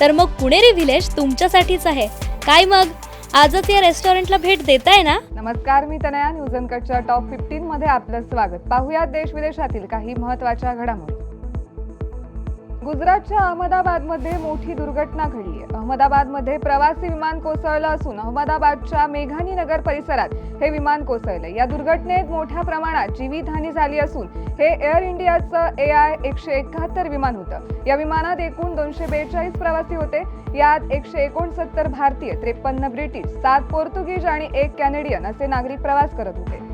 तर मग पुणेरी व्हिलेज तुमच्यासाठीच आहे. काय मग? आजच या रेस्टॉरंटला भेट देताय ना? नमस्कार मी तनया न्यूज अनकटच्या टॉप फिफ्टीन मध्ये आपलं स्वागत. पाहूयात देश विदेशातील काही महत्त्वाच्या घडामोडी. गुजरातच्या अहमदाबादमध्ये मोठी दुर्घटना घडली. आहे अहमदाबादमध्ये प्रवासी विमान कोसळलं असून अहमदाबादच्या मेघानी नगर परिसरात हे विमान कोसळलं. या दुर्घटनेत मोठ्या प्रमाणात जीवितहानी झाली असून हे एअर इंडियाचं ए आय एकशे एकाहत्तर विमान होतं. या विमानात एकूण दोनशे बेचाळीस प्रवासी होते. यात एकशे एकोणसत्तर भारतीय त्रेपन्न ब्रिटिश सात पोर्तुगीज आणि एक कॅनेडियन असे नागरिक प्रवास करत होते.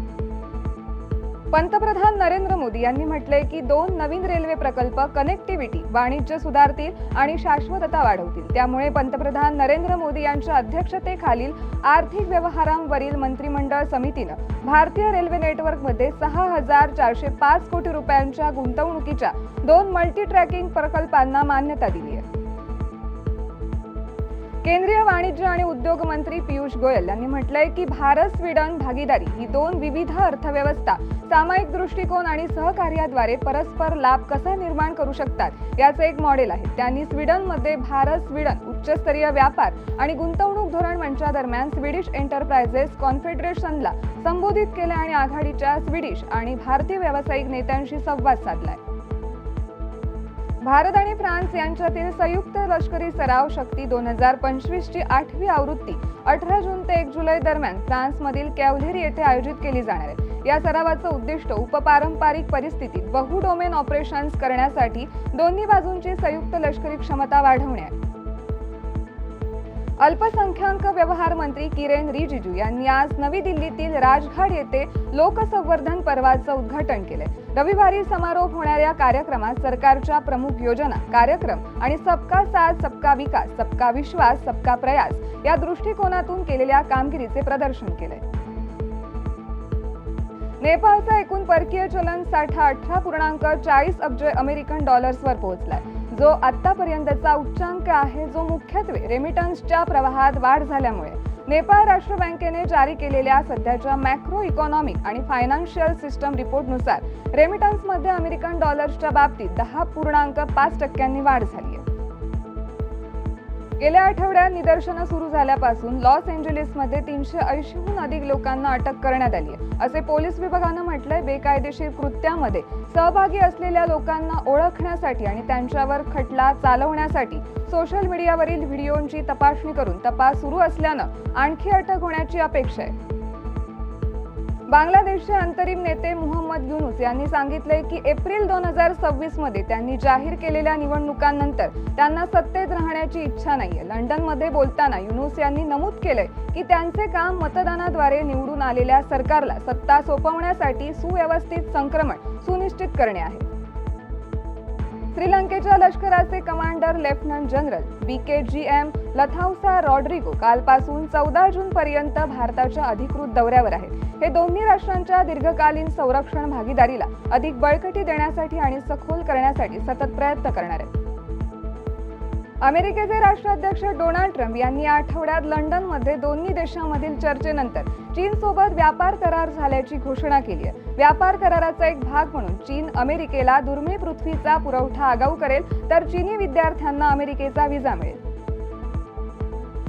पंतप्रधान नरेंद्र मोदी यांनी म्हटलंय की दोन नवीन रेल्वे प्रकल्प कनेक्टिव्हिटी वाणिज्य सुधारतील आणि शाश्वतता वाढवतील. त्यामुळे पंतप्रधान नरेंद्र मोदी यांच्या अध्यक्षतेखालील आर्थिक व्यवहारांवरील मंत्रिमंडळ समितीनं भारतीय रेल्वे नेटवर्कमध्ये सहा हजार चारशे पाच कोटी रुपयांच्या गुंतवणुकीच्या दोन मल्टी ट्रॅकिंग प्रकल्पांना मान्यता दिली केंद्रीय वाणिज्य आणि उद्योग मंत्री पियुष गोयल यांनी म्हटलंय की भारत स्वीडन भागीदारी ही दोन विविध अर्थव्यवस्था सामायिक दृष्टिकोन आणि सहकार्याद्वारे परस्पर लाभ कसा निर्माण करू शकतात याचं एक मॉडेल आहे. त्यांनी स्वीडनमध्ये भारत स्वीडन उच्चस्तरीय व्यापार आणि गुंतवणूक धोरण मंचादरम्यान स्वीडिश एंटरप्राइजेस कॉन्फेडरेशनला संबोधित केले आणि आघाडीच्या स्वीडिश आणि भारतीय व्यावसायिक नेत्यांशी संवाद साधलाय. भारत आणि फ्रान्स यांच्यातील संयुक्त लष्करी सराव शक्ती दोन हजार पंचवीसची आठवी आवृत्ती अठरा जून ते एक जुलै दरम्यान फ्रान्समधील कॅव्हलेरी येथे आयोजित केली जाणार आहे. या सरावाचं उद्दिष्ट उपपारंपरिक परिस्थितीत बहु डोमेन ऑपरेशन्स करण्यासाठी दोन्ही बाजूंची संयुक्त लष्करी क्षमता वाढवणे आहे अल्पसंख्याक व्यवहार मंत्री किरेन रिजिजू यांनी आज नवी दिल्लीतील राजघाट येथे लोकसंवर्धन पर्वाचं उद्घाटन केले. रविवारी समारोप होणाऱ्या कार्यक्रमात सरकारच्या प्रमुख योजना कार्यक्रम आणि सबका साथ सबका विकास सबका विश्वास सबका प्रयास या दृष्टिकोनातून केलेल्या कामगिरीचे प्रदर्शन केले नेपाळचा एकूण परकीय चलन साठा अठरा पूर्णांक चाळीस अब्ज अमेरिकन डॉलर्सवर पोहोचलाय. जो आतापर्यंतचा उच्चांक आहे जो मुख्यत्वे रेमिटन्सच्या प्रवाहात वाढ झाल्यामुळे. नेपाळ राष्ट्र बँकेने जारी केलेल्या सध्याच्या मॅक्रो इकॉनॉमिक आणि फायनान्शियल सिस्टम रिपोर्टनुसार रेमिटन्समध्ये अमेरिकन डॉलर्सच्या बाबतीत दहा पूर्णांक पाच टक्क्यांनी वाढ झाली आहे. गेल्या आठवड्यात निदर्शनं सुरू झाल्यापासून लॉस एंजलिसमध्ये तीनशे ऐंशीहून अधिक लोकांना अटक करण्यात आली आहे. असे पोलीस विभागानं म्हटलंय बेकायदेशीर कृत्यामध्ये सहभागी असलेल्या लोकांना ओळखण्यासाठी आणि त्यांच्यावर खटला चालवण्यासाठी सोशल मीडियावरील व्हिडिओंची तपासणी करून तपास सुरू असल्यानं आणखी अटक होण्याची अपेक्षा आहे. बांगलादेशचे अंतरिम नेते मोहम्मद युनुस यांनी सांगितले की एप्रिल दोन हजार सव्वीसमध्ये त्यांनी जाहीर केलेल्या निवडणुकांनंतर त्यांना सत्तेत राहण्याची इच्छा नाहीये. लंडनमध्ये बोलताना युनुस यांनी नमूद केलंय की त्यांचे काम मतदानाद्वारे निवडून आलेल्या सरकारला सत्ता सोपवण्यासाठी सुव्यवस्थित संक्रमण सुनिश्चित करणे आहे. श्रीलंकेच्या लष्कराचे commander lieutenant general B K G M लथाउसा Rodrigo कालपासून चौदा जून पर्यंत भारताच्या अधिकृत दौऱ्यावर आहेत. हे दोन्ही राष्ट्रांच्या दीर्घकालीन संरक्षण भागीदारीला अधिक बळकटी देण्यासाठी आणि सखोल करण्यासाठी सतत प्रयत्न करणार. आहेत अमेरिकेचे राष्ट्राध्यक्ष डोनाल्ड ट्रम्प यांनी या आठवड्यात लंडनमध्ये दोन्ही देशांमधील चर्चेनंतर चीनसोबत व्यापार करार झाल्याची घोषणा केली आहे. व्यापार कराराचा एक भाग म्हणून चीन अमेरिकेला दुर्मिळ पृथ्वीचा पुरवठा आगाऊ करेल तर चीनी विद्यार्थ्यांना अमेरिकेचा व्हिसा मिळेल.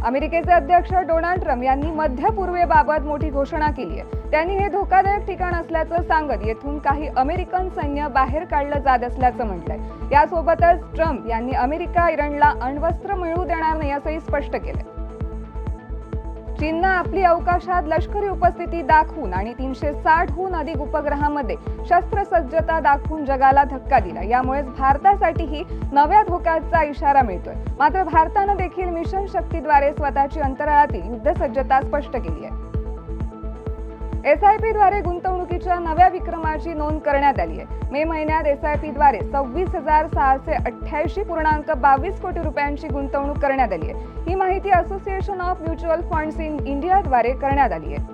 अमेरिकेचे अध्यक्ष डोनाल्ड ट्रम्प यांनी मध्य पूर्वेबाबत मोठी घोषणा केली आहे. त्यांनी हे धोकादायक ठिकाण असल्याचं सांगत येथून काही अमेरिकन सैन्य बाहेर काढलं जात असल्याचं म्हटलंय. यासोबतच ट्रम्प यांनी अमेरिका इराणला अण्वस्त्र मिळवू देणार नाही असंही स्पष्ट केलंय. चीननं आपली अवकाशात लष्करी उपस्थिती दाखवून आणि तीनशे साठहून अधिक उपग्रहामध्ये शस्त्रसज्जता दाखवून जगाला धक्का दिला. यामुळेच भारतासाठीही नव्या धोक्याचा इशारा मिळतोय. मात्र भारतानं देखील मिशन शक्तीद्वारे स्वतःची अंतराळातील युद्धसज्जता स्पष्ट केली आहे. एस आय पीद्वारे गुंतवणुकीच्या नव्या विक्रमाची नोंद करण्यात आली आहे. मे महिन्यात एस आय पीद्वारे सव्वीस हजार सहाशे अठ्ठ्याऐंशी पूर्णांक बावीस कोटी रुपयांची गुंतवणूक करण्यात आली आहे. ही माहिती association of mutual funds in इंडियाद्वारे करण्यात आली आहे.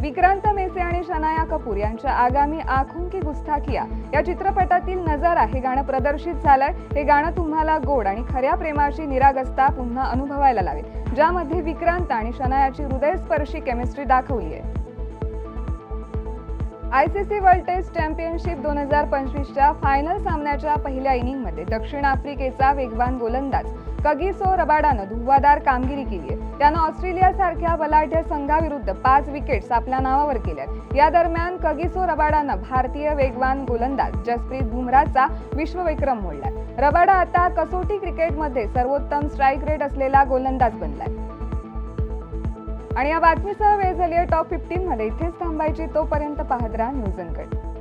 विक्रांत मेसे आणि शनाया कपूर यांच्या आगामी आखून की गुस्ताखिया या चित्रपटातील नजारा हे गाणं प्रदर्शित झालंय. हे गाणं तुम्हाला गोड आणि खऱ्या प्रेमाची निरागस्ता पुन्हा अनुभवायला लावेल. ज्यामध्ये विक्रांत आणि शनायाची हृदयस्पर्शी केमिस्ट्री दाखवली आहे I C C world test championship दोन हजार पंचवीसच्या फायनल सामन्याच्या पहिल्या इनिंगमध्ये दक्षिण आफ्रिकेचा वेगवान गोलंदाज कगिसो रबाडानं धुव्वादार कामगिरी केली आहे. त्यानं ऑस्ट्रेलियासारख्या बलाढ्य संघाविरुद्ध पाच विकेट्स आपल्या नावावर केल्यात. या दरम्यान कगिसो रबाडानं भारतीय वेगवान गोलंदाज जसप्रीत बुमराचा विश्वविक्रम मोडलाय. रबाडा आता कसोटी क्रिकेटमध्ये सर्वोत्तम स्ट्राईक रेट असलेला गोलंदाज बनलाय. आणि या बातमीसह वेळ झाली आहे टॉप फिफ्टीन मध्ये इथेच थांबायची तोपर्यंत पाहत राहा न्यूज अनकट.